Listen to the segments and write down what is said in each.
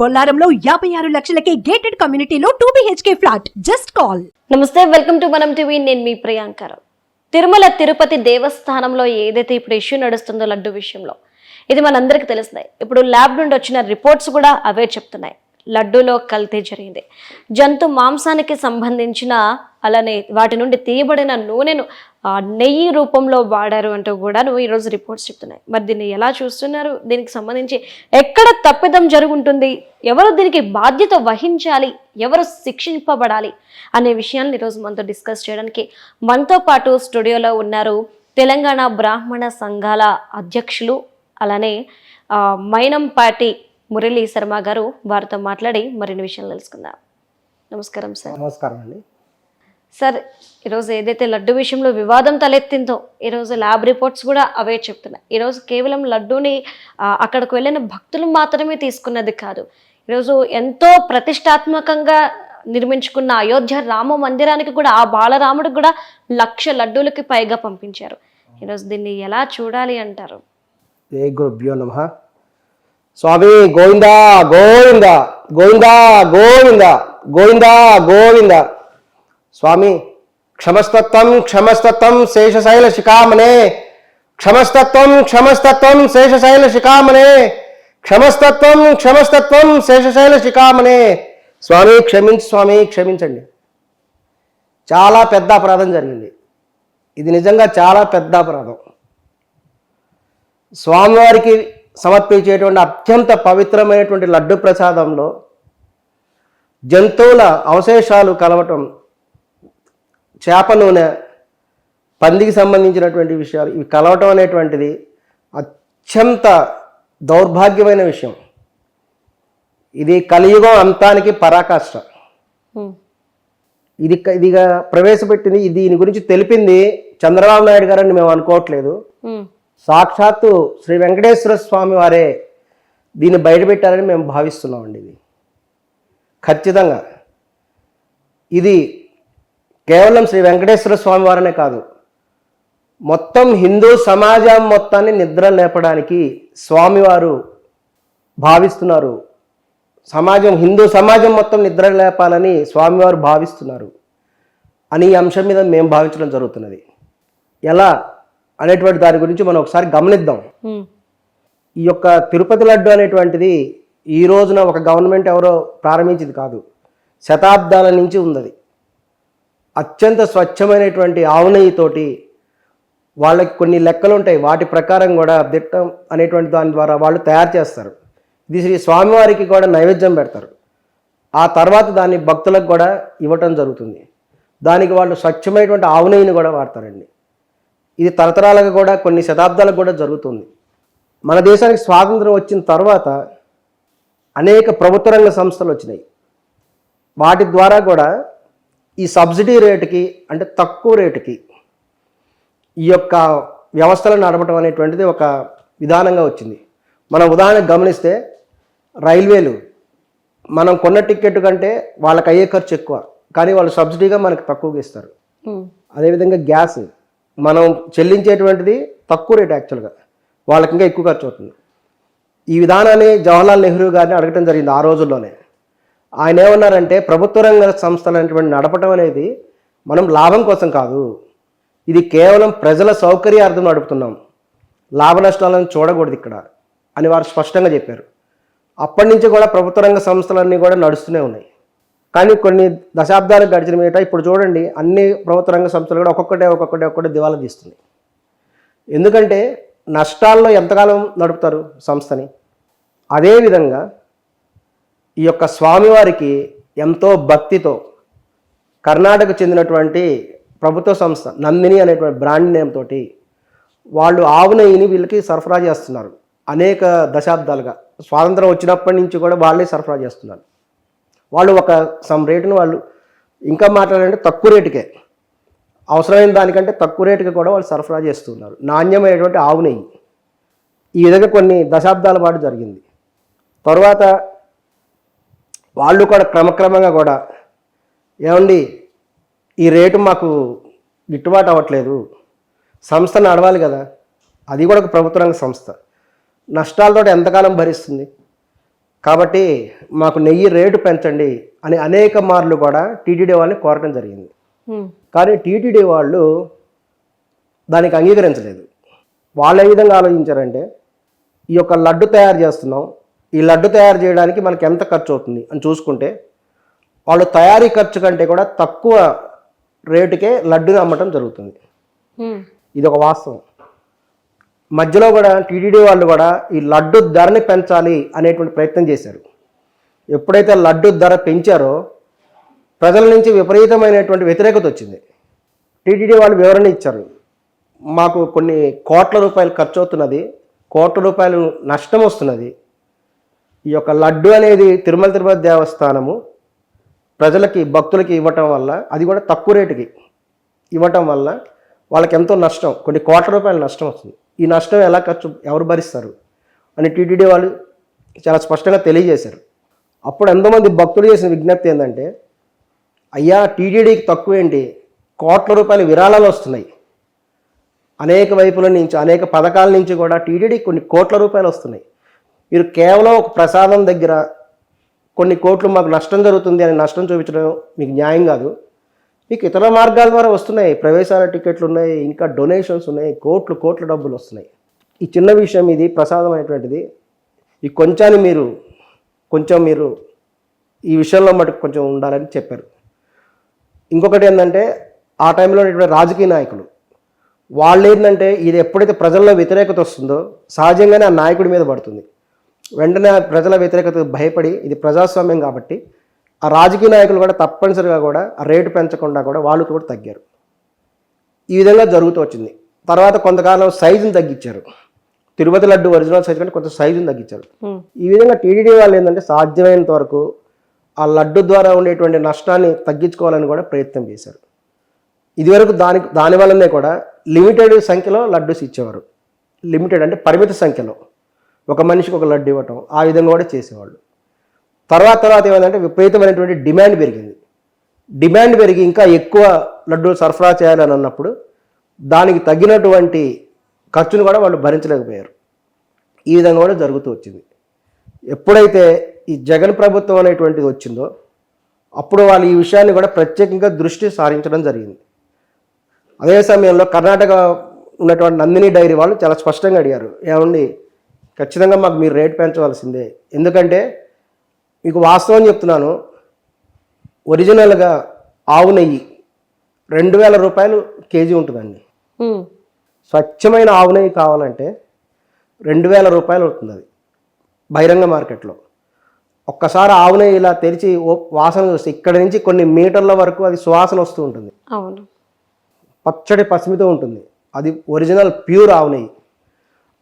బొల్లారంలో యాభై ఆరు లక్షలకే గేటెడ్ కమ్యూనిటీలో two BHK flat just call నమస్తే వెల్కమ్ టు మనం టీవీ నేను మీ ప్రియాంకరావు తిరుమల తిరుపతి దేవస్థానంలో ఏదైతే ఇప్పుడు ఇష్యూ నడుస్తుందో లడ్డు విషయంలో ఇది మనందరికీ తెలిసిందే ఇప్పుడు ల్యాబ్ నుండి వచ్చిన రిపోర్ట్స్ కూడా అవే చెప్తున్నాయి. లడ్డూలో కల్తీ జరిగింది. జంతు మాంసానికి సంబంధించిన అలానే వాటి నుండి తీయబడిన నూనెను నెయ్యి రూపంలో వాడారు అంటూ కూడాను ఈరోజు రిపోర్ట్స్ చెప్తున్నాయి. మరి దీన్ని ఎలా చూస్తున్నారు? దీనికి సంబంధించి ఎక్కడ తప్పిదం జరుగుంటుంది? ఎవరు దీనికి బాధ్యత వహించాలి? ఎవరు శిక్షింపబడాలి? అనే విషయాన్ని ఈరోజు మనతో డిస్కస్ చేయడానికి మనతో పాటు స్టూడియోలో ఉన్నారు తెలంగాణ బ్రాహ్మణ సంఘాల అధ్యక్షులు అలానే మైనంపాటి మురళీ శర్మ గారు వారితో మాట్లాడి మరిన్ని విషయాలు తెలుసుకుందాం. నమస్కారం సార్. నమస్కారం అండి. సార్ ఈరోజు ఏదైతే లడ్డు విషయంలో వివాదం తలెత్తిందో ఈరోజు ల్యాబ్ రిపోర్ట్స్ కూడా అవే చెప్తున్నాయి. ఈరోజు కేవలం లడ్డూని అక్కడికి వెళ్ళిన భక్తులు మాత్రమే తీసుకున్నది కాదు. ఈరోజు ఎంతో ప్రతిష్టాత్మకంగా నిర్మించుకున్న అయోధ్య రామ మందిరానికి కూడా ఆ బాలరాముడికి కూడా లక్ష లడ్డూలకి పైగా పంపించారు. ఈరోజు దీన్ని ఎలా చూడాలి అంటారు? ఏ గురుభ్యో నమ. స్వామి గోవిందా గోవింద గోవిందా గోవింద గోవిందా గోవింద. స్వామి క్షమస్తత్వం క్షమస్తత్వం శేషశైల శిఖామనే క్షమస్తత్వం క్షమస్తత్వం శేషశైల శిఖామనే క్షమస్తత్వం క్షమస్తత్వం శేషశైల శిఖామనే స్వామి క్షమించు స్వామి క్షమించండి. చాలా పెద్ద అపరాధం జరిగింది. ఇది నిజంగా చాలా పెద్ద అపరాధం. స్వామివారికి సమర్పించేటువంటి అత్యంత పవిత్రమైనటువంటి లడ్డు ప్రసాదంలో జంతువుల అవశేషాలు కలవటం చేప నూనె పందికి సంబంధించినటువంటి విషయాలు ఇవి కలవటం అనేటువంటిది అత్యంత దౌర్భాగ్యమైన విషయం ఇది కలియుగం అంతానికి పరాకాష్ట. ఇది ఇదిగా ప్రవేశపెట్టింది దీని గురించి తెలిపింది చంద్రబాబు నాయుడు గారని మేము అనుకోవట్లేదు. సాక్షాత్తు శ్రీ వెంకటేశ్వర స్వామి వారే దీన్ని బయటపెట్టారని మేము భావిస్తున్నామండి ఇది. ఖచ్చితంగా. ఇది కేవలం శ్రీ వెంకటేశ్వర స్వామి వారనే కాదు. మొత్తం హిందూ సమాజం మొత్తాన్ని నిద్ర లేపడానికి స్వామివారు భావిస్తున్నారు. సమాజం హిందూ సమాజం మొత్తం నిద్ర లేపాలని స్వామివారు భావిస్తున్నారు. అని ఈ అంశం మీద మేము భావించడం జరుగుతున్నది. ఎలా? అనేటువంటి దాని గురించి మనం ఒకసారి గమనిద్దాం. ఈ యొక్క తిరుపతి లడ్డు అనేటువంటిది ఈ రోజున ఒక గవర్నమెంట్ ఎవరో ప్రారంభించింది కాదు. శతాబ్దాల నుంచి ఉన్నది. అత్యంత స్వచ్ఛమైనటువంటి ఆవు నెయ్యితోటి వాళ్ళకి కొన్ని లెక్కలు ఉంటాయి. వాటి ప్రకారం కూడా దిట్టం అనేటువంటి దాని ద్వారా వాళ్ళు తయారు చేస్తారు. ఇది శ్రీ స్వామివారికి కూడా నైవేద్యం పెడతారు. ఆ తర్వాత దాన్ని భక్తులకు కూడా ఇవ్వటం జరుగుతుంది. దానికి వాళ్ళు స్వచ్ఛమైనటువంటి ఆవు నెయ్యిని కూడా వాడతారండి. ఇది తరతరాలుగా కూడా కొన్ని శతాబ్దాలకు కూడా జరుగుతుంది. మన దేశానికి స్వాతంత్రం వచ్చిన తర్వాత అనేక ప్రభుత్వ రంగ సంస్థలు వచ్చినాయి. వాటి ద్వారా కూడా ఈ సబ్సిడీ రేటుకి అంటే తక్కువ రేటుకి ఈ యొక్క వ్యవస్థలు నడపడం అనేటువంటిది ఒక విధానంగా వచ్చింది. మనం ఉదాహరణకు గమనిస్తే రైల్వేలు మనం కొన్న టికెట్ కంటే వాళ్ళకి అయ్యే ఖర్చు ఎక్కువ. కానీ వాళ్ళు సబ్సిడీగా మనకు తక్కువగా ఇస్తారు. అదేవిధంగా గ్యాస్ మనం చెల్లించేటువంటిది తక్కువ రేట్ యాక్చువల్గా. వాళ్ళకి ఇంకా ఎక్కువ ఖర్చు అవుతుంది. ఈ విధానాన్ని జవహర్లాల్ నెహ్రూ గారిని అడగటం జరిగింది ఆ రోజుల్లోనే. ఆయన ఏమన్నారంటే ప్రభుత్వ రంగ సంస్థలు అనేటువంటి నడపటం అనేది మనం లాభం కోసం కాదు. ఇది కేవలం ప్రజల సౌకర్యార్థం నడుపుతున్నాం. లాభ నష్టాలను చూడకూడదు ఇక్కడ అని వారు స్పష్టంగా చెప్పారు. అప్పటి నుంచి కూడా ప్రభుత్వ రంగ సంస్థలన్నీ కూడా నడుస్తూనే ఉన్నాయి. కానీ కొన్ని దశాబ్దాలు గడిచిన మీద ఇప్పుడు చూడండి అన్ని ప్రభుత్వ రంగ సంస్థలు కూడా ఒక్కొక్కటే ఒక్కొక్కటే ఒక్కటి దివాలా తీస్తున్నాయి. ఎందుకంటే నష్టాల్లో ఎంతకాలం నడుపుతారు సంస్థని? అదేవిధంగా ఈ యొక్క స్వామివారికి ఎంతో భక్తితో కర్ణాటక చెందినటువంటి ప్రభుత్వ సంస్థ నందిని అనేటువంటి బ్రాండ్ నేమ్ తోటి వాళ్ళు ఆవు నెయ్యిని వీళ్ళకి సరఫరా చేస్తున్నారు. అనేక దశాబ్దాలుగా. స్వాతంత్రం వచ్చినప్పటి నుంచి కూడా వాళ్ళే సరఫరా చేస్తున్నారు. వాళ్ళు ఒక సమ్ రేటును వాళ్ళు ఇంకా మాట్లాడాలంటే తక్కువ రేటుకే అవసరమైన దానికంటే తక్కువ రేటుకి కూడా వాళ్ళు సరఫరా చేస్తున్నారు. నాణ్యమైనటువంటి ఆవు నెయ్యి. ఈ విధంగా కొన్ని దశాబ్దాల పాటు జరిగింది. తర్వాత వాళ్ళు కూడా క్రమక్రమంగా కూడా ఏమండి ఈ రేటు మాకు గిట్టుబాటు అవ్వట్లేదు. సంస్థ నడవాలి కదా. అది కూడా ఒక ప్రభుత్వ రంగ సంస్థ. నష్టాలతో ఎంతకాలం భరిస్తుంది? కాబట్టి మాకు నెయ్యి రేటు పెంచండి అని అనేక మార్లు కూడా టీటీడీ వాళ్ళని కోరటం జరిగింది. కానీ టీటీడీ వాళ్ళు దానికి అంగీకరించలేదు. వాళ్ళు ఏ విధంగా ఆలోచించారంటే ఈ యొక్క లడ్డు తయారు చేస్తున్నాం ఈ లడ్డు తయారు చేయడానికి మనకి ఎంత ఖర్చు అవుతుంది అని చూసుకుంటే వాళ్ళు తయారీ ఖర్చు కంటే కూడా తక్కువ రేటుకే లడ్డుని అమ్మటం జరుగుతుంది. ఇది ఒక వాస్తవం. మధ్యలో కూడా టీటీడీ వాళ్ళు కూడా ఈ లడ్డు ధరని పెంచాలి అనేటువంటి ప్రయత్నం చేశారు. ఎప్పుడైతే లడ్డు ధర పెంచారో ప్రజల నుంచి విపరీతమైనటువంటి వ్యతిరేకత వచ్చింది. టీటీడీ వాళ్ళు వివరణ ఇచ్చారు. మాకు కొన్ని కోట్ల రూపాయలు ఖర్చు అవుతున్నది కోట్ల రూపాయలు నష్టం వస్తున్నది. ఈ యొక్క లడ్డు అనేది తిరుమల తిరుపతి దేవస్థానము ప్రజలకి భక్తులకి ఇవ్వటం వల్ల అది కూడా తక్కువ రేటుకి ఇవ్వటం వల్ల వాళ్ళకి ఎంతో నష్టం కొన్ని కోట్ల రూపాయల నష్టం వస్తుంది. ఈ నష్టం ఎలా ఖర్చు ఎవరు భరిస్తారు అని టీటీడీ వాళ్ళు చాలా స్పష్టంగా తెలియజేశారు. అప్పుడు ఎంతోమంది భక్తులు చేసిన విజ్ఞప్తి ఏంటంటే అయ్యా టీటీడీకి తక్కువ ఏంటి? కోట్ల రూపాయల విరాళాలు వస్తున్నాయి. అనేక వైపుల నుంచి అనేక పథకాల నుంచి కూడా టీటీడీకి కొన్ని కోట్ల రూపాయలు వస్తున్నాయి. మీరు కేవలం ఒక ప్రసాదం దగ్గర కొన్ని కోట్లు మాకు నష్టం జరుగుతుంది అని నష్టం చూపించడం మీకు న్యాయం కాదు. మీకు ఇతర మార్గాల ద్వారా వస్తున్నాయి. ప్రవేశాల టికెట్లు ఉన్నాయి ఇంకా డొనేషన్స్ ఉన్నాయి కోట్లు కోట్ల డబ్బులు వస్తున్నాయి. ఈ చిన్న విషయం ఇది ప్రసాదం అయినటువంటిది ఈ కొంచెం మీరు కొంచెం మీరు ఈ విషయంలో మటుకు కొంచెం ఉండాలని చెప్పారు. ఇంకొకటి ఏంటంటే ఆ టైంలో రాజకీయ నాయకులు వాళ్ళు ఏంటంటే ఇది ఎప్పుడైతే ప్రజల్లో వ్యతిరేకత వస్తుందో సహజంగానే ఆ నాయకుడి మీద పడుతుంది. వెంటనే ప్రజల వ్యతిరేకత భయపడి ఇది ప్రజాస్వామ్యం కాబట్టి ఆ రాజకీయ నాయకులు కూడా తప్పనిసరిగా కూడా రేటు పెంచకుండా కూడా వాళ్ళు కూడా తగ్గారు. ఈ విధంగా జరుగుతూ వచ్చింది. తర్వాత కొంతకాలం సైజుని తగ్గించారు. తిరుపతి లడ్డు ఒరిజినల్ సైజు కంటే కొంత సైజుని తగ్గించారు. ఈ విధంగా టీడీడీ వాళ్ళు ఏంటంటే సాధ్యమైనంత వరకు ఆ లడ్డు ద్వారా ఉండేటువంటి నష్టాన్ని తగ్గించుకోవాలని కూడా ప్రయత్నం చేశారు. ఇదివరకు దాని దాని వల్లనే కూడా లిమిటెడ్ సంఖ్యలో లడ్డూస్ ఇచ్చేవారు. లిమిటెడ్ అంటే పరిమిత సంఖ్యలో. ఒక మనిషికి ఒక లడ్డు ఇవ్వటం ఆ విధంగా కూడా చేసేవాళ్ళు. తర్వాత తర్వాత ఏమైందంటే విపరీతమైనటువంటి డిమాండ్ పెరిగింది. డిమాండ్ పెరిగి ఇంకా ఎక్కువ లడ్డూలు సరఫరా చేయాలని అన్నప్పుడు దానికి తగినటువంటి ఖర్చును కూడా వాళ్ళు భరించలేకపోయారు. ఈ విధంగా కూడా జరుగుతూ వచ్చింది. ఎప్పుడైతే ఈ జగన్ ప్రభుత్వం అనేటువంటిది వచ్చిందో అప్పుడు వాళ్ళు ఈ విషయాన్ని కూడా ప్రత్యేకంగా దృష్టి సారించడం జరిగింది. అదే సమయంలో కర్ణాటక ఉన్నటువంటి నందిని డైరీ వాళ్ళు చాలా స్పష్టంగా అడిగారు ఏమండి ఖచ్చితంగా మాకు మీరు రేట్ పెంచవలసిందే. ఎందుకంటే మీకు వాస్తవం చెప్తున్నాను. ఒరిజినల్గా ఆవు నెయ్యి రెండు వేల రూపాయలు కేజీ ఉంటుందండి. స్వచ్ఛమైన ఆవు నెయ్యి కావాలంటే రెండు వేల రూపాయలు అవుతుంది అది బహిరంగ మార్కెట్లో. ఒక్కసారి ఆవు నెయ్యి ఇలా తెరిచి ఓ- వాసన చూస్తే ఇక్కడ నుంచి కొన్ని మీటర్ల వరకు అది సువాసన వస్తూ ఉంటుంది. అవును. పచ్చడి పసిమితో ఉంటుంది. అది ఒరిజినల్ ప్యూర్ ఆవు నెయ్యి.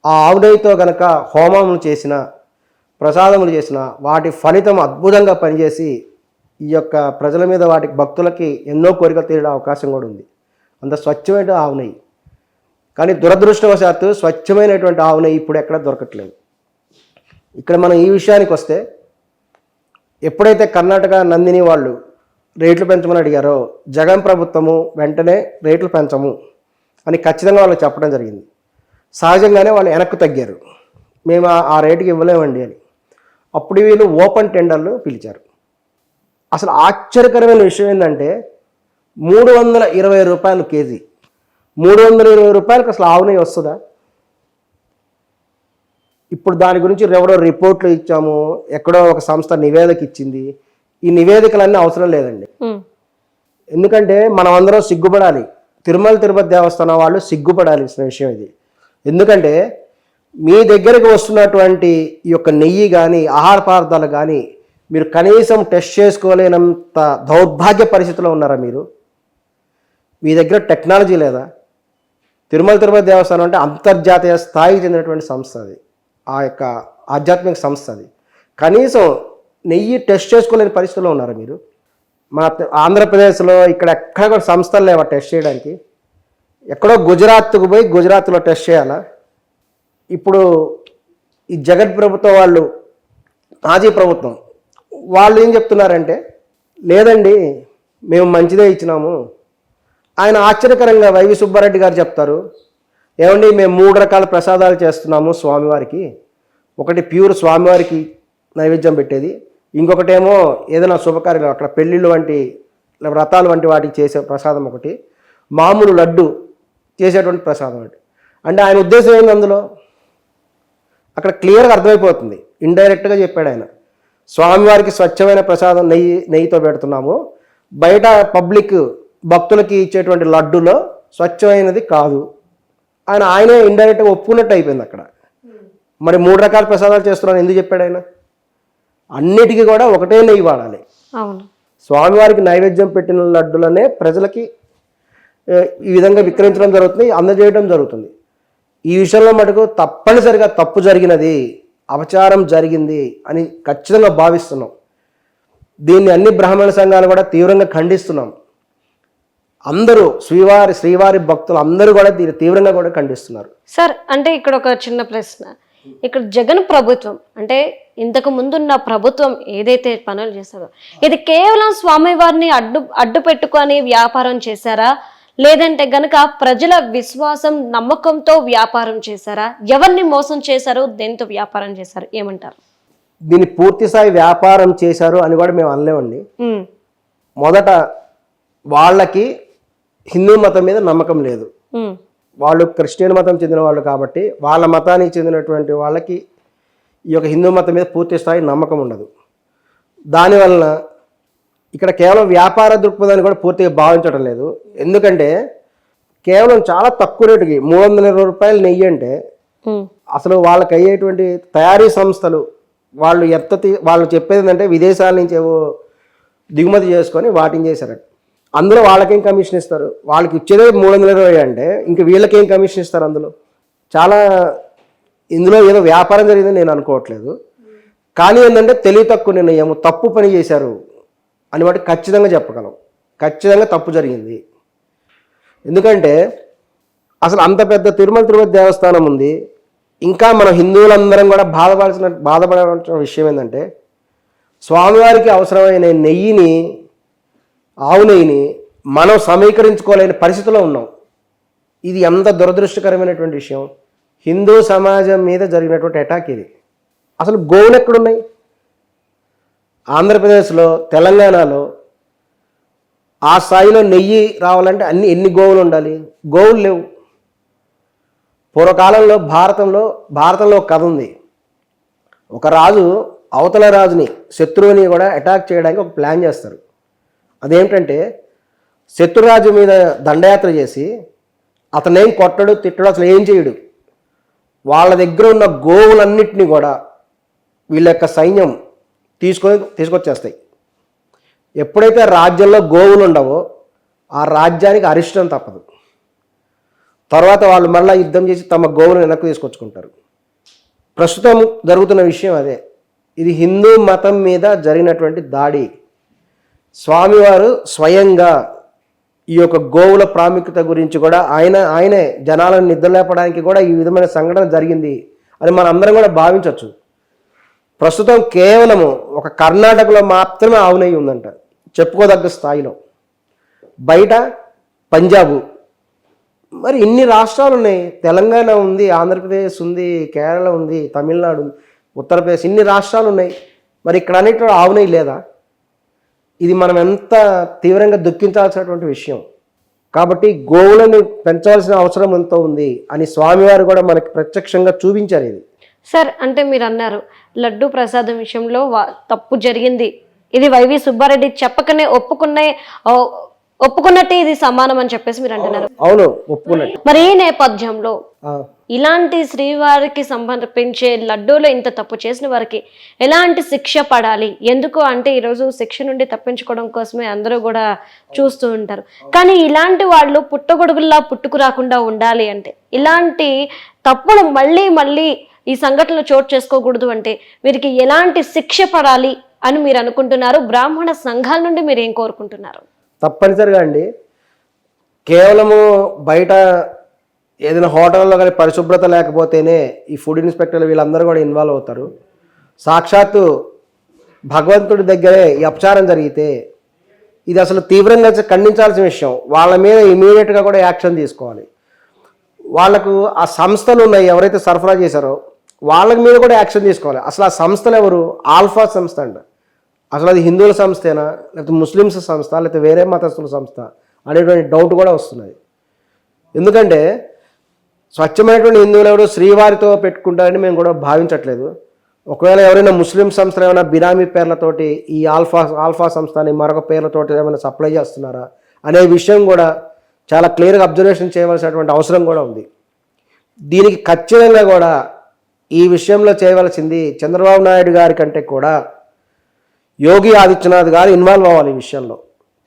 ఆ ఆవు నెయ్యితో కనుక హోమములు చేసిన ప్రసాదములు చేసిన వాటి ఫలితం అద్భుతంగా పనిచేసి ఈ యొక్క ప్రజల మీద వాటి భక్తులకి ఎన్నో కోరికలు తీరే అవకాశం కూడా ఉంది. అంత స్వచ్ఛమైన ఆవు నెయ్యి. కానీ దురదృష్టవశాత్తు స్వచ్ఛమైనటువంటి ఆవు నెయ్యి ఇప్పుడు ఎక్కడ దొరకట్లేదు. ఇక్కడ మనం ఈ విషయానికి వస్తే ఎప్పుడైతే కర్ణాటక నందిని వాళ్ళు రేట్లు పెంచమని అడిగారో జగన్ ప్రభుత్వము వెంటనే రేట్లు పెంచము అని ఖచ్చితంగా వాళ్ళకి చెప్పడం జరిగింది. సహజంగానే వాళ్ళు వెనక్కు తగ్గారు. మేము ఆ రేటుకి ఇవ్వలేమండి అని. అప్పుడు వీళ్ళు ఓపెన్ టెండర్లు పిలిచారు. అసలు ఆశ్చర్యకరమైన విషయం ఏంటంటే మూడు వందల ఇరవై రూపాయలు కేజీ. మూడు వందల ఇరవై రూపాయలకు అసలు ఆవు నెయ్యి వస్తుందా? ఇప్పుడు దాని గురించి ఎవరో రిపోర్ట్లు ఇచ్చాము ఎక్కడో ఒక సంస్థ నివేదిక ఇచ్చింది. ఈ నివేదికలన్నీ అవసరం లేదండి. ఎందుకంటే మనం అందరం సిగ్గుపడాలి. తిరుమల తిరుపతి దేవస్థానం వాళ్ళు సిగ్గుపడాల్సిన విషయం ఇది. ఎందుకంటే మీ దగ్గరకు వస్తున్నటువంటి ఈ యొక్క నెయ్యి కానీ ఆహార పదార్థాలు కానీ మీరు కనీసం టెస్ట్ చేసుకోలేనంత దౌర్భాగ్య పరిస్థితిలో ఉన్నారా మీరు? మీ దగ్గర టెక్నాలజీ లేదా? తిరుమల తిరుపతి దేవస్థానం అంటే అంతర్జాతీయ స్థాయికి చెందినటువంటి సంస్థ అది. ఆ యొక్క ఆధ్యాత్మిక సంస్థ అది. కనీసం నెయ్యి టెస్ట్ చేసుకోలేని పరిస్థితిలో ఉన్నారా మీరు? మన ఆంధ్రప్రదేశ్లో ఇక్కడ ఎక్కడ కూడా సంస్థలు లేవా టెస్ట్ చేయడానికి? ఎక్కడో గుజరాత్కు పోయి గుజరాత్లో టెస్ట్ చేయాలా? ఇప్పుడు ఈ జగన్ ప్రభుత్వం వాళ్ళు మాజీ ప్రభుత్వం వాళ్ళు ఏం చెప్తున్నారంటే లేదండి మేము మంచిదే ఇచ్చినాము. ఆయన ఆశ్చర్యకరంగా వైవి సుబ్బారెడ్డి గారు చెప్తారు ఏమండి మేము మూడు రకాల ప్రసాదాలు చేస్తున్నాము స్వామివారికి. ఒకటి ప్యూర్ స్వామివారికి నైవేద్యం పెట్టేది. ఇంకొకటేమో ఏదైనా శుభకార్యాలు అక్కడ పెళ్ళిళ్ళు వంటి వ్రతాలు వంటి వాటికి చేసే ప్రసాదం ఒకటి. మామూలు లడ్డు చేసేటువంటి ప్రసాదం ఒకటి. అంటే ఆయన ఉద్దేశం ఏంది అందులో? అక్కడ క్లియర్గా అర్థమైపోతుంది. ఇండైరెక్ట్గా చెప్పాడు ఆయన. స్వామివారికి స్వచ్ఛమైన ప్రసాదం నెయ్యి నెయ్యితో పెడుతున్నాము. బయట పబ్లిక్ భక్తులకి ఇచ్చేటువంటి లడ్డులో స్వచ్ఛమైనది కాదు. ఆయన ఆయనే ఇండైరెక్ట్గా ఒప్పుకున్నట్టు అయిపోయింది అక్కడ. మరి మూడు రకాల ప్రసాదాలు చేస్తున్నాను. ఎందుకు చెప్పాడు ఆయన? అన్నిటికీ కూడా ఒకటే నెయ్యి వాడాలి. అవును. స్వామివారికి నైవేద్యం పెట్టిన లడ్డులనే ప్రజలకి ఈ విధంగా విక్రయించడం జరుగుతుంది అందజేయడం జరుగుతుంది. ఈ విషయంలో మటుకు తప్పనిసరిగా తప్పు జరిగినది అపచారం జరిగింది అని ఖచ్చితంగా భావిస్తున్నాం. దీన్ని అన్ని బ్రాహ్మణ సంఘాలు కూడా తీవ్రంగా ఖండిస్తున్నాం. అందరూ శ్రీవారి శ్రీవారి భక్తులు అందరూ కూడా దీన్ని తీవ్రంగా కూడా ఖండిస్తున్నారు. సార్ అంటే ఇక్కడ ఒక చిన్న ప్రశ్న. ఇక్కడ జగన్ ప్రభుత్వం అంటే ఇంతకు ముందున్న ప్రభుత్వం ఏదైతే పనులు చేశారో ఇది కేవలం స్వామివారిని అడ్డు అడ్డు పెట్టుకొని వ్యాపారం చేశారా? లేదంటే గనక ప్రజల విశ్వాసం నమ్మకంతో వ్యాపారం చేశారా? ఎవరిని మోసం చేశారు? దేంతో వ్యాపారం చేశారు? ఏమంటారు? దీన్ని పూర్తి స్థాయి వ్యాపారం చేశారు అని కూడా మేము అనలేమండి. మొదట వాళ్ళకి హిందూ మతం మీద నమ్మకం లేదు. వాళ్ళు క్రిస్టియన్ మతం చెందిన వాళ్ళు కాబట్టి వాళ్ళ మతానికి చెందినటువంటి వాళ్ళకి ఈ యొక్క హిందూ మతం మీద పూర్తి స్థాయి నమ్మకం ఉండదు. దానివలన ఇక్కడ కేవలం వ్యాపార దృక్పథాన్ని కూడా పూర్తిగా భావించడం లేదు. ఎందుకంటే కేవలం చాలా తక్కువ రేటుకి మూడు వందల ఇరవై రూపాయలు నెయ్యి అంటే అసలు వాళ్ళకి అయ్యేటువంటి తయారీ సంస్థలు వాళ్ళు ఎంత వాళ్ళు చెప్పేది ఏంటంటే విదేశాల నుంచి ఏవో దిగుమతి చేసుకొని వాటిని చేశారట. అందులో వాళ్ళకేం కమిషన్ ఇస్తారు? వాళ్ళకి ఇచ్చేదే మూడు వందల ఇరవై అంటే ఇంక వీళ్ళకేం కమిషన్ ఇస్తారు అందులో? చాలా ఇందులో ఏదో వ్యాపారం జరిగిందని నేను అనుకోవట్లేదు. కానీ ఏంటంటే తెలివి తక్కువ నిర్ణయం తప్పు పని చేశారు అని వాటి ఖచ్చితంగా చెప్పగలం. ఖచ్చితంగా తప్పు జరిగింది. ఎందుకంటే అసలు అంత పెద్ద తిరుమల తిరుపతి దేవస్థానం ఉంది. ఇంకా మన హిందువులందరం కూడా బాధపడాల్సిన బాధపడాల్సిన విషయం ఏంటంటే స్వామివారికి అవసరమైన నెయ్యిని ఆవు నెయ్యిని మనం సమీకరించుకోలేని పరిస్థితిలో ఉన్నాం. ఇది ఎంత దురదృష్టకరమైనటువంటి విషయం. హిందూ సమాజం మీద జరిగినటువంటి అటాక్ ఇది. అసలు గోవులు ఎక్కడున్నాయి? ఆంధ్రప్రదేశ్లో తెలంగాణలో ఆ స్థాయిలో నెయ్యి రావాలంటే అన్ని ఎన్ని గోవులు ఉండాలి? గోవులు లేవు. పూర్వకాలంలో భారతంలో భారతంలో ఒక కథ ఉంది. ఒక రాజు అవతల రాజుని శత్రువుని కూడా అటాక్ చేయడానికి ఒక ప్లాన్ చేస్తారు. అదేమిటంటే శత్రురాజు మీద దండయాత్ర చేసి అతనేం కొట్టడు తిట్టడు అసలు ఏం చేయడు. వాళ్ళ దగ్గర ఉన్న గోవులన్నిటిని కూడా వీళ్ళ యొక్క సైన్యం తీసుకొని తీసుకొచ్చేస్తాయి. ఎప్పుడైతే రాజ్యంలో గోవులు ఉండవో ఆ రాజ్యానికి అరిష్టం తప్పదు. తర్వాత వాళ్ళు మళ్ళీ యుద్ధం చేసి తమ గోవులను వెనక్కి తీసుకొచ్చుకుంటారు. ప్రస్తుతం జరుగుతున్న విషయం అదే. ఇది హిందూ మతం మీద జరిగినటువంటి దాడి. స్వామివారు స్వయంగా ఈ యొక్క గోవుల ప్రాముఖ్యత గురించి కూడా ఆయన ఆయనే జనాలను నిద్రలేపడానికి కూడా ఈ విధమైన సంఘటన జరిగింది అని మనం అందరం కూడా భావించవచ్చు ప్రస్తుతం కేవలము ఒక కర్ణాటకలో మాత్రమే ఆవునై ఉందంట. చెప్పుకోదగ్గ స్థాయిలో. బయట పంజాబు. మరి ఇన్ని రాష్ట్రాలు ఉన్నాయి. తెలంగాణ ఉంది ఆంధ్రప్రదేశ్ ఉంది కేరళ ఉంది తమిళనాడు ఉంది ఉత్తరప్రదేశ్ ఇన్ని రాష్ట్రాలు ఉన్నాయి. మరి ఇక్కడ అన్నిటిలో ఆవునై లేదా? ఇది మనం ఎంత తీవ్రంగా దుఃఖించాల్సినటువంటి విషయం. కాబట్టి గోవులను పెంచాల్సిన అవసరం ఎంతో ఉంది అని స్వామివారు కూడా మనకి ప్రత్యక్షంగా చూపించారు ఇది. సార్ అంటే మీరు అన్నారు లడ్డు ప్రసాదం విషయంలో తప్పు జరిగింది. ఇది వైవి సుబ్బారెడ్డి చెప్పకనే ఒప్పుకునే ఓ, ఒప్పుకున్నట్టే ఇది సమానం అని చెప్పేసి మీరు అంటున్నారు. అవును ఒప్పుకున్నట్టు. మరి ఈ నేపథ్యంలో ఇలాంటి శ్రీవారికి సమర్పించే లడ్డూలో ఇంత తప్పు చేసిన వారికి ఎలాంటి శిక్ష పడాలి? ఎందుకు అంటే ఈరోజు శిక్ష నుండి తప్పించుకోవడం కోసమే అందరూ కూడా చూస్తూ ఉంటారు. కానీ ఇలాంటి వాళ్ళు పుట్టగొడుగుల్లా పుట్టుకు రాకుండా ఉండాలి అంటే ఇలాంటి తప్పులు మళ్ళీ మళ్ళీ ఈ సంఘటనలు చోటు చేసుకోకూడదు అంటే వీరికి ఎలాంటి శిక్ష పడాలి అని మీరు అనుకుంటున్నారు? బ్రాహ్మణ సంఘాల నుండి మీరు ఏం కోరుకుంటున్నారు? తప్పనిసరిగా అండి. కేవలము బయట ఏదైనా హోటల్లో కానీ పరిశుభ్రత లేకపోతేనే ఈ ఫుడ్ ఇన్స్పెక్టర్లు వీళ్ళందరూ కూడా ఇన్వాల్వ్ అవుతారు. సాక్షాత్తు భగవంతుడి దగ్గరే ఈ అపచారం జరిగితే ఇది అసలు తీవ్రంగా ఖండించాల్సిన విషయం. వాళ్ళ మీద ఇమీడియట్గా కూడా యాక్షన్ తీసుకోవాలి. వాళ్ళకు ఆ సంస్థలు ఉన్నాయి. ఎవరైతే సరఫరా చేశారో వాళ్ళ మీద కూడా యాక్షన్ తీసుకోవాలి. అసలు ఆ సంస్థలు ఎవరు? ఆల్ఫా సంస్థ అంట. అసలు అది హిందువుల సంస్థేనా? లేకపోతే ముస్లిమ్స్ సంస్థ లేకపోతే వేరే మతస్థుల సంస్థ అనేటువంటి డౌట్ కూడా వస్తున్నది. ఎందుకంటే స్వచ్ఛమైనటువంటి హిందువులు ఎవరు? శ్రీవారితో పెట్టుకుంటారని మేము కూడా భావించట్లేదు. ఒకవేళ ఎవరైనా ముస్లిం సంస్థలు ఏమైనా బినామీ పేర్లతోటి ఈ ఆల్ఫా ఆల్ఫా సంస్థని మరొక పేర్లతోటి ఏమైనా సప్లై చేస్తున్నారా? అనే విషయం కూడా చాలా క్లియర్గా అబ్జర్వేషన్ చేయవలసినటువంటి అవసరం కూడా ఉంది. దీనికి ఖచ్చితంగా కూడా ఈ విషయంలో చేయవలసింది చంద్రబాబు నాయుడు గారి కంటే కూడా యోగి ఆదిత్యనాథ్ గారు ఇన్వాల్వ్ అవ్వాలి ఈ విషయంలో.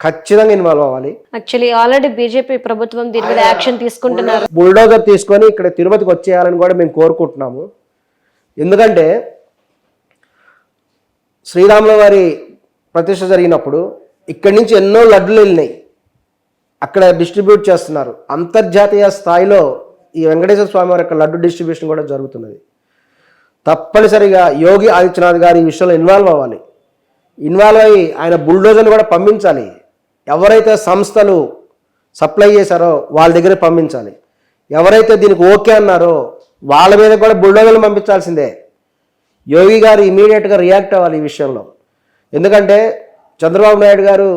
ఖచ్చితంగా ఇన్వాల్వ్ అవ్వాలి. యాక్చువల్లీ ఆల్రెడీ బీజేపీ ప్రభుత్వం దీని మీద యాక్షన్ తీసుకుంటున్నారు. బుల్డోజర్ తీసుకొని ఇక్కడ తిరుపతికి వచ్చేయాలని కూడా మేము కోరుకుంటున్నాము. ఎందుకంటే శ్రీరాముల వారి ప్రతిష్ట జరిగినప్పుడు ఇక్కడి నుంచి ఎన్నో లడ్డులు వెళ్ళినాయి. అక్కడ డిస్ట్రిబ్యూట్ చేస్తున్నారు. అంతర్జాతీయ స్థాయిలో ఈ వెంకటేశ్వర స్వామి వారి యొక్క లడ్డు డిస్ట్రిబ్యూషన్ కూడా జరుగుతున్నది. తప్పనిసరిగా యోగి ఆదిత్యనాథ్ గారు ఈ విషయంలో ఇన్వాల్వ్ అవ్వాలి. ఇన్వాల్వ్ అయ్యి ఆయన బుల్డోజర్ని కూడా పంపించాలి. ఎవరైతే సంస్థలు సప్లై చేశారో వాళ్ళ దగ్గర పంపించాలి. ఎవరైతే దీనికి ఓకే అన్నారో వాళ్ళ మీద కూడా బుల్డోజర్లు పంపించాల్సిందే. యోగి గారు ఇమీడియట్గా రియాక్ట్ అవ్వాలి ఈ విషయంలో. ఎందుకంటే చంద్రబాబు నాయుడు గారు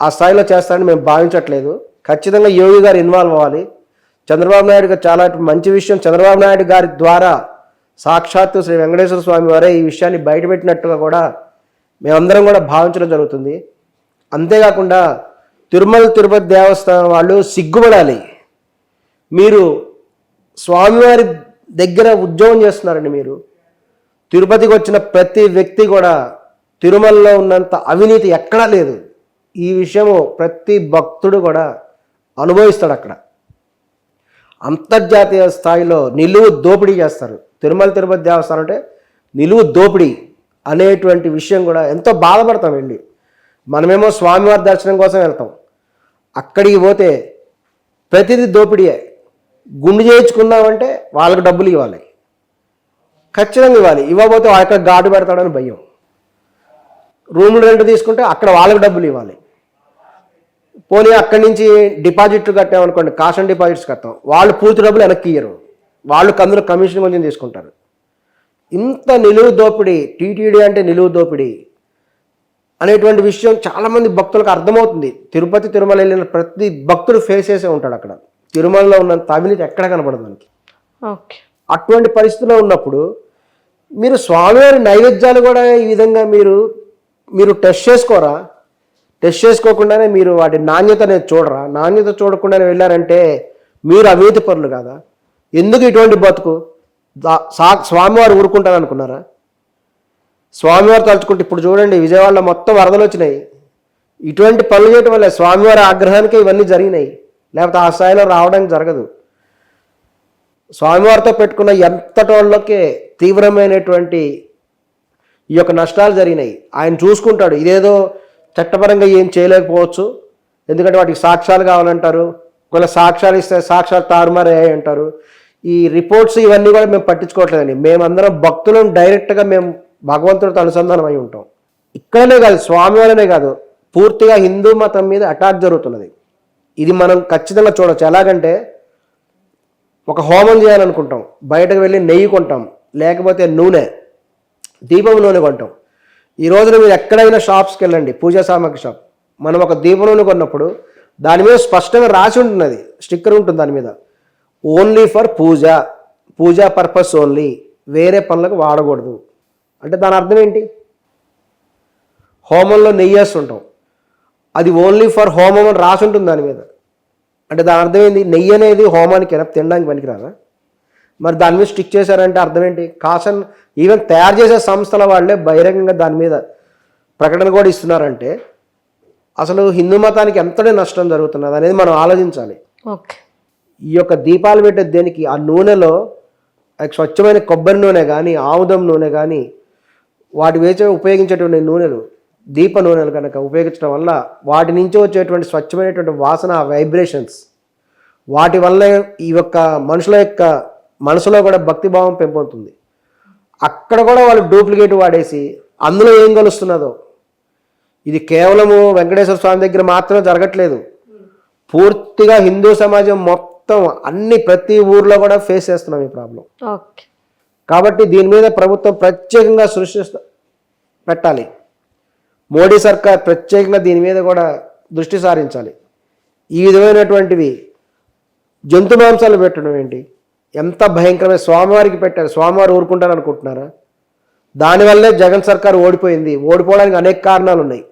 ఆ స్థాయిలో చేస్తారని మేము భావించట్లేదు. ఖచ్చితంగా యోగి గారు ఇన్వాల్వ్ అవ్వాలి. చంద్రబాబు నాయుడు గారు చాలా మంచి విషయం. చంద్రబాబు నాయుడు గారి ద్వారా సాక్షాత్తు శ్రీ వెంకటేశ్వర స్వామి వారే ఈ విషయాన్ని బయటపెట్టినట్టుగా కూడా మేమందరం కూడా భావించడం జరుగుతుంది. అంతేకాకుండా తిరుమల తిరుపతి దేవస్థానం వాళ్ళు సిగ్గుపడాలి. మీరు స్వామివారి దగ్గర ఉద్యోగం చేస్తున్నారండి మీరు. తిరుపతికి వచ్చిన ప్రతి వ్యక్తి కూడా తిరుమలలో ఉన్నంత అవినీతి ఎక్కడా లేదు. ఈ విషయము ప్రతి భక్తుడు కూడా అనుభవిస్తాడు అక్కడ. అంతర్జాతీయ స్థాయిలో నిలువు దోపిడీ చేస్తారు. తిరుమల తిరుపతి దేవస్థానం అంటే నిలువు దోపిడీ అనేటువంటి విషయం కూడా ఎంతో బాధపడతాం వెళ్ళి మనమేమో స్వామివారి దర్శనం కోసం వెళ్తాం. అక్కడికి పోతే ప్రతిదీ దోపిడీయే. గుండు చేయించుకున్నామంటే వాళ్ళకి డబ్బులు ఇవ్వాలి. ఖచ్చితంగా ఇవ్వాలి. ఇవ్వకపోతే అక్కడ గాడు పెడతాడని భయం. రూములు రెంట్ తీసుకుంటే అక్కడ వాళ్ళకి డబ్బులు ఇవ్వాలి. పోనీ అక్కడి నుంచి డిపాజిట్లు కట్టామనుకోండి కాషన్ అండ్ డిపాజిట్స్ కట్టాం వాళ్ళు పూర్తి డబ్బులు వెనక్కి ఇయ్యరు. వాళ్ళు అందులో కమిషన్ కొంచెం తీసుకుంటారు. ఇంత నిలువు దోపిడీ టీటీడీ అంటే నిలువు దోపిడీ అనేటువంటి విషయం చాలామంది భక్తులకు అర్థమవుతుంది. తిరుపతి తిరుమల వెళ్ళిన ప్రతి భక్తుడు ఫేస్ చేసే ఉంటాడు అక్కడ. తిరుమలలో ఉన్నంత అవినీతి ఎక్కడ కనపడదు మనకి. ఓకే. అటువంటి పరిస్థితిలో ఉన్నప్పుడు మీరు స్వామివారి నైవేద్యాలు కూడా ఈ విధంగా మీరు మీరు టెస్ట్ చేసుకోరా? టెస్ట్ చేసుకోకుండానే మీరు వాటి నాణ్యత అనేది చూడరా? నాణ్యత చూడకుండానే వెళ్ళారంటే మీరు అవినీతి పరులు కాదా? ఎందుకు ఇటువంటి బతుకు? సా స్వామివారు ఊరుకుంటారు అనుకున్నారా? స్వామివారు తలుచుకుంటే ఇప్పుడు చూడండి విజయవాడలో మొత్తం వరదలు వచ్చినాయి. ఇటువంటి పనులు చేయటం వల్ల స్వామివారి ఆగ్రహానికే ఇవన్నీ జరిగినాయి. లేకపోతే ఆ స్థాయిలో రావడానికి జరగదు. స్వామివారితో పెట్టుకున్న ఎంతటోళ్ళకే తీవ్రమైనటువంటి ఈ యొక్క నష్టాలు జరిగినాయి. ఆయన చూసుకుంటాడు ఇదేదో చట్టపరంగా ఏం చేయలేకపోవచ్చు. ఎందుకంటే వాటికి సాక్ష్యాలు కావాలంటారు. ఒకవేళ సాక్ష్యాలు ఇస్తే సాక్ష్యాలు తారుమారయ్యాయి అంటారు ఈ రిపోర్ట్స్ ఇవన్నీ కూడా మేము పట్టించుకోవట్లేదండి. మేమందరం భక్తులను డైరెక్ట్గా మేము భగవంతుడితో అనుసంధానం అయి ఉంటాం. ఇక్కడనే కాదు స్వామి వల్లనే కాదు పూర్తిగా హిందూ మతం మీద అటాక్ జరుగుతున్నది. ఇది మనం ఖచ్చితంగా చూడవచ్చు ఎలాగంటే ఒక హోమం చేయాలనుకుంటాం. బయటకు వెళ్ళి నెయ్యి కొంటాం. లేకపోతే నూనె దీపం నూనె కొంటాం. ఈ రోజున మీరు ఎక్కడైనా షాప్స్కి వెళ్ళండి పూజా సామాగ్రి షాప్ మనం ఒక దీపం నూనె కొన్నప్పుడు దాని మీద స్పష్టంగా రాసి ఉంటుంది స్టిక్కర్ ఉంటుంది దాని మీద. Only for puja puja purpose only వేరే పనులకు వాడకూడదు. అంటే దాని అర్థం ఏంటి? హోమంలో నెయ్యి వేస్తుంటాం అది ఓన్లీ ఫర్ హోమం అని రాసి ఉంటుంది దాని మీద. అంటే దాని అర్థం ఏంది? నెయ్యి అనేది హోమానికి ఎలా తినడానికి పనికిరాదా? మరి దాని మీద స్టిక్ చేశారంటే అర్థం ఏంటి? కాసన్ ఈవెన్ తయారు చేసే సంస్థల వాళ్ళే బహిరంగంగా దాని మీద ప్రకటన కూడా ఇస్తున్నారంటే అసలు హిందూ మతానికి ఎంతటి నష్టం జరుగుతున్నది అనేది మనం ఆలోచించాలి. ఓకే. ఈ యొక్క దీపాలు పెట్టే దేనికి? ఆ నూనెలో ఆ స్వచ్ఛమైన కొబ్బరి నూనె కానీ ఆముదం నూనె కానీ వాటి వేసే ఉపయోగించేటువంటి నూనెలు దీప నూనెలు కనుక ఉపయోగించడం వల్ల వాటి నుంచి వచ్చేటువంటి స్వచ్ఛమైనటువంటి వాసన వైబ్రేషన్స్ వాటి వల్ల ఈ యొక్క మనుషుల యొక్క మనసులో కూడా భక్తిభావం పెంపొందుతుంది. అక్కడ కూడా వాళ్ళు డూప్లికేట్ వాడేసి అందులో ఏం కలుస్తున్నదో ఇది కేవలము వెంకటేశ్వర స్వామి దగ్గర మాత్రమే జరగట్లేదు. పూర్తిగా హిందూ సమాజం మొత్తం అన్ని ప్రతి ఊర్లో కూడా ఫేస్ చేస్తున్నాం ఈ ప్రాబ్లం కాబట్టి దీని మీద ప్రభుత్వం ప్రత్యేకంగా సృష్టి పెట్టాలి. మోడీ సర్కార్ ప్రత్యేకంగా దీని మీద కూడా దృష్టి సారించాలి. ఈ విధమైనటువంటివి జంతు మాంసాలు పెట్టడం ఏంటి? ఎంత భయంకరమైన స్వామివారికి పెట్టారు? స్వామివారు ఊరుకుంటారు అనుకుంటున్నారా? దానివల్లే జగన్ సర్కార్ ఓడిపోయింది. ఓడిపోవడానికి అనేక కారణాలు ఉన్నాయి.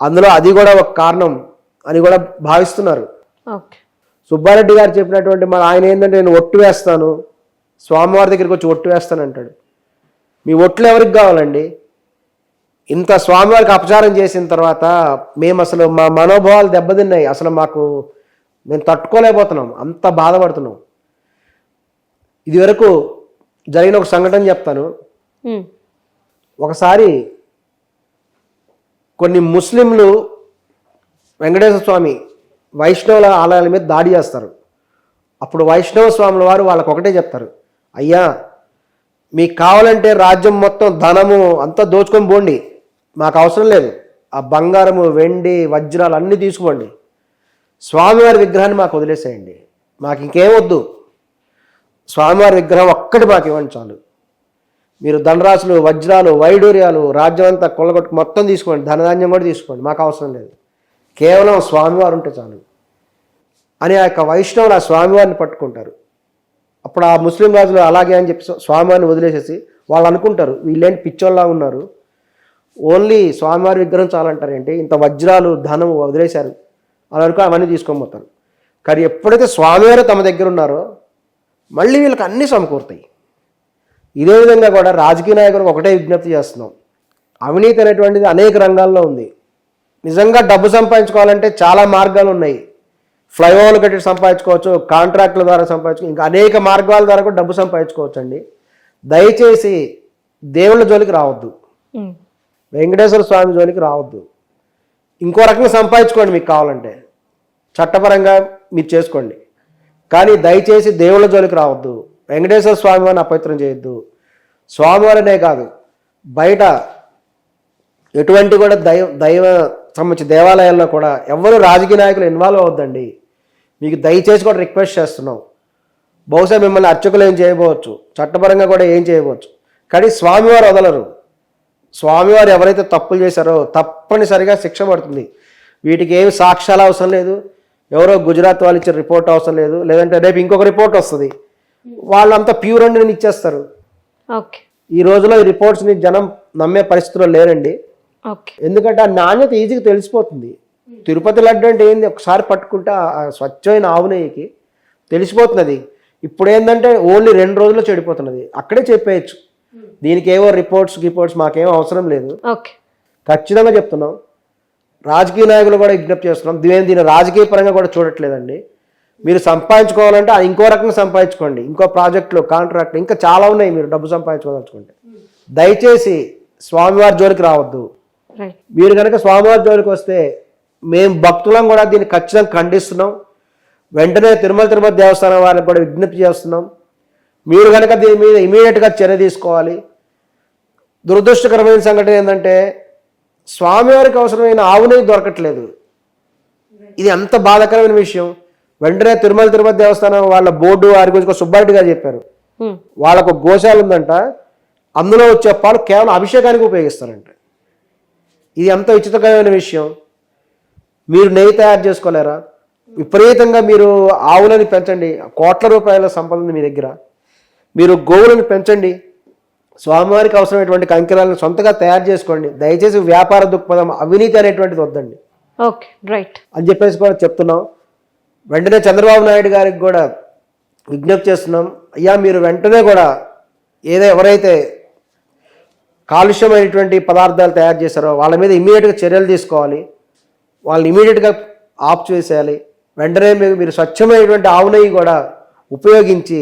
అందులో అది కూడా ఒక కారణం అని కూడా భావిస్తున్నారు. ఓకే సుబ్బారెడ్డి గారు చెప్పినటువంటి మన ఆయన ఏంటంటే నేను ఒట్టు వేస్తాను స్వామివారి దగ్గరికి వచ్చి ఒట్టు వేస్తాను అంటాడు. మీ ఒట్లు ఎవరికి కావాలండి? ఇంత స్వామివారికి అపచారం చేసిన తర్వాత మేము అసలు మా మనోభావాలు దెబ్బతిన్నాయి. అసలు మాకు మేము తట్టుకోలేకపోతున్నాం. అంత బాధపడుతున్నాం. ఇది వరకు జరిగిన ఒక సంఘటన చెప్తాను. ఒకసారి కొన్ని ముస్లింలు వెంకటేశ్వర స్వామి వైష్ణవుల ఆలయాల మీద దాడి చేస్తారు. అప్పుడు వైష్ణవ స్వాముల వారు వాళ్ళకు ఒకటే చెప్తారు. అయ్యా మీకు కావాలంటే రాజ్యం మొత్తం ధనము అంతా దోచుకొని పోండి. మాకు అవసరం లేదు. ఆ బంగారము వెండి వజ్రాలు అన్నీ తీసుకోండి స్వామివారి విగ్రహాన్ని మాకు వదిలేసేయండి. మాకు ఇంకేం వద్దు. స్వామివారి విగ్రహం ఒక్కటి మాకు ఇవ్వండి చాలు. మీరు ధనరాశులు వజ్రాలు వైడూర్యాలు రాజ్యం అంతా కొల్లగొట్టు మొత్తం తీసుకోండి. ధనధాన్యం కూడా తీసుకోండి. మాకు అవసరం లేదు. కేవలం స్వామివారు ఉంటే చాలు. అని ఆ యొక్క వైష్ణవులు ఆ స్వామివారిని పట్టుకుంటారు. అప్పుడు ఆ ముస్లిం రాజులు అలాగే అని చెప్పి స్వామివారిని వదిలేసేసి వాళ్ళు అనుకుంటారు వీళ్ళేంటి పిచ్చోళ్ళలా ఉన్నారు? ఓన్లీ స్వామివారి విగ్రహం చాలంటారు ఇంత వజ్రాలు ధనం వదిలేశారు. అలా అనుకో అవన్నీ తీసుకొని పోతారు. కానీ ఎప్పుడైతే స్వామివారు తమ దగ్గర ఉన్నారో మళ్ళీ వీళ్ళకి అన్నీ సమకూరుతాయి. ఇదే విధంగా కూడా రాజకీయ నాయకులకు ఒకటే విజ్ఞప్తి చేస్తున్నాం. అవినీతి అనేటువంటిది అనేక రంగాల్లో ఉంది. నిజంగా డబ్బు సంపాదించుకోవాలంటే చాలా మార్గాలు ఉన్నాయి. ఫ్లైఓవర్లు కట్టి సంపాదించుకోవచ్చు కాంట్రాక్టుల ద్వారా సంపాదించుకో ఇంకా అనేక మార్గాల ద్వారా కూడా డబ్బు సంపాదించుకోవచ్చు అండి దయచేసి దేవుళ్ళ జోలికి రావద్దు. వెంకటేశ్వర స్వామి జోలికి రావద్దు. ఇంకో రకంగా సంపాదించుకోండి మీకు కావాలంటే. చట్టపరంగా మీరు చేసుకోండి. కానీ దయచేసి దేవుళ్ళ జోలికి రావద్దు. వెంకటేశ్వర స్వామి వారిని అపవిత్రం చేయొద్దు. స్వామివారనే కాదు బయట ఎటువంటి కూడా దైవ దైవ సంబంధించి దేవాలయాల్లో కూడా ఎవరు రాజకీయ నాయకులు ఇన్వాల్వ్ అవ్వద్దండి. మీకు దయచేసి కూడా రిక్వెస్ట్ చేస్తున్నాం. బహుశా మిమ్మల్ని అర్చకులు ఏం చేయబోవచ్చు? చట్టపరంగా కూడా ఏం చేయబోవచ్చు? కానీ స్వామివారు వదలరు. స్వామివారు ఎవరైతే తప్పులు చేశారో తప్పనిసరిగా శిక్ష పడుతుంది. వీటికి ఏమి సాక్ష్యాలు అవసరం లేదు. ఎవరో గుజరాత్ వాళ్ళు ఇచ్చిన రిపోర్ట్ అవసరం లేదు. లేదంటే రేపు ఇంకొక రిపోర్ట్ వస్తుంది. వాళ్ళంతా ప్యూర్ అండి నేను ఇచ్చేస్తారు. ఓకే. ఈ రోజులో ఈ రిపోర్ట్స్ని జనం నమ్మే పరిస్థితిలో లేరండి. ఎందుకంటే ఆ నాణ్యత ఈజీగా తెలిసిపోతుంది. తిరుపతి లడ్డు అంటే ఏంది? ఒకసారి పట్టుకుంటే స్వచ్ఛమైన ఆవు నెయ్యికి తెలిసిపోతున్నది. ఇప్పుడు ఏంటంటే ఓన్లీ రెండు రోజుల్లో చెడిపోతున్నది. అక్కడే చెప్పేయచ్చు. దీనికి ఏవో రిపోర్ట్స్ రిపోర్ట్స్ మాకేం అవసరం లేదు. ఓకే. ఖచ్చితంగా చెప్తున్నాం. రాజకీయ నాయకులు కూడా విజ్ఞప్తి చేస్తున్నాం. దీని దీని రాజకీయ పరంగా కూడా చూడట్లేదండి. మీరు సంపాదించుకోవాలంటే అది ఇంకో రకంగా సంపాదించుకోండి. ఇంకో ప్రాజెక్టులు కాంట్రాక్ట్ ఇంకా చాలా ఉన్నాయి మీరు డబ్బు సంపాదించుకోదలుచుకుంటే. దయచేసి స్వామివారి జోలికి రావద్దు. మీరు కనుక స్వామివారి జోలికి వస్తే మేము భక్తులం కూడా దీన్ని ఖచ్చితంగా ఖండిస్తున్నాం. వెంటనే తిరుమల తిరుపతి దేవస్థానం వారికి కూడా విజ్ఞప్తి చేస్తున్నాం. మీరు కనుక దీని మీద ఇమీడియట్గా చర్య తీసుకోవాలి. దురదృష్టకరమైన సంఘటన ఏంటంటే స్వామివారికి అవసరమైన ఆవునే దొరకట్లేదు. ఇది ఎంత బాధాకరమైన విషయం. వెంటనే తిరుమల తిరుపతి దేవస్థానం వాళ్ళ బోర్డు వారి గురించి సుబ్బారెడ్డి గారు చెప్పారు. ఉమ్. వాళ్ళకు గోశాల ఉందంట. అందులో వచ్చే పాలు కేవలం అభిషేకానికి ఉపయోగిస్తారంట. ఇది ఎంత విచిత్రకరమైన విషయం? మీరు నెయ్యి తయారు చేసుకోలేరా? విపరీతంగా మీరు ఆవులని పెంచండి. కోట్ల రూపాయల సంపద ఉంది మీ దగ్గర. మీరు గోవులను పెంచండి. స్వామివారికి అవసరమైనటువంటి కంకిరాలను సొంతగా తయారు చేసుకోండి. దయచేసి వ్యాపార దృక్పథం అవినీతి అనేటువంటిది వద్దండి. Okay right. అని చెప్పేసి కూడా చెప్తున్నాం. వెంటనే చంద్రబాబు నాయుడు గారికి కూడా విజ్ఞప్తి చేస్తున్నాం. అయ్యా మీరు వెంటనే కూడా ఏదో ఎవరైతే కాలుష్యమైనటువంటి పదార్థాలు తయారు చేశారో వాళ్ళ మీద ఇమీడియట్గా చర్యలు తీసుకోవాలి. వాళ్ళని ఇమీడియట్గా ఆఫ్ చేసేయాలి. వెంటనే మీరు మీరు స్వచ్ఛమైనటువంటి ఆవు నెయ్యి కూడా ఉపయోగించి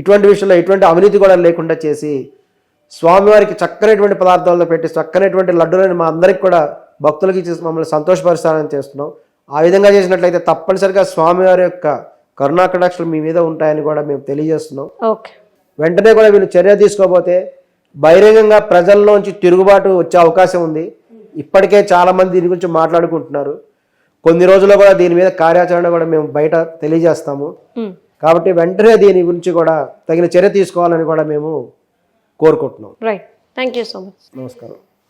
ఇటువంటి విషయంలో ఎటువంటి అవినీతి కూడా లేకుండా చేసి స్వామివారికి చక్కనటువంటి పదార్థాలతో పెట్టి చక్కనటువంటి లడ్డులను మా అందరికి కూడా భక్తులకి ఇచ్చి మమ్మల్ని సంతోషపరుస్తారని చేస్తున్నాం. ఆ విధంగా చేసినట్లయితే తప్పనిసరిగా స్వామివారి యొక్క కరుణాకటాక్షలు మీ మీద ఉంటాయని కూడా మేము తెలియజేస్తున్నాం. వెంటనే కూడా వీళ్ళు చర్య తీసుకోకపోతే బహిరంగంగా ప్రజల్లోంచి తిరుగుబాటు వచ్చే అవకాశం ఉంది. ఇప్పటికే చాలా మంది దీని గురించి మాట్లాడుకుంటున్నారు. కొన్ని రోజుల్లో కూడా దీని మీద కార్యాచరణ కూడా మేము బయట తెలియజేస్తాము. కాబట్టి వెంటనే దీని గురించి కూడా తగిన చర్య తీసుకోవాలని కూడా మేము కోరుకుంటున్నాం. Right thank you so much నమస్కారం.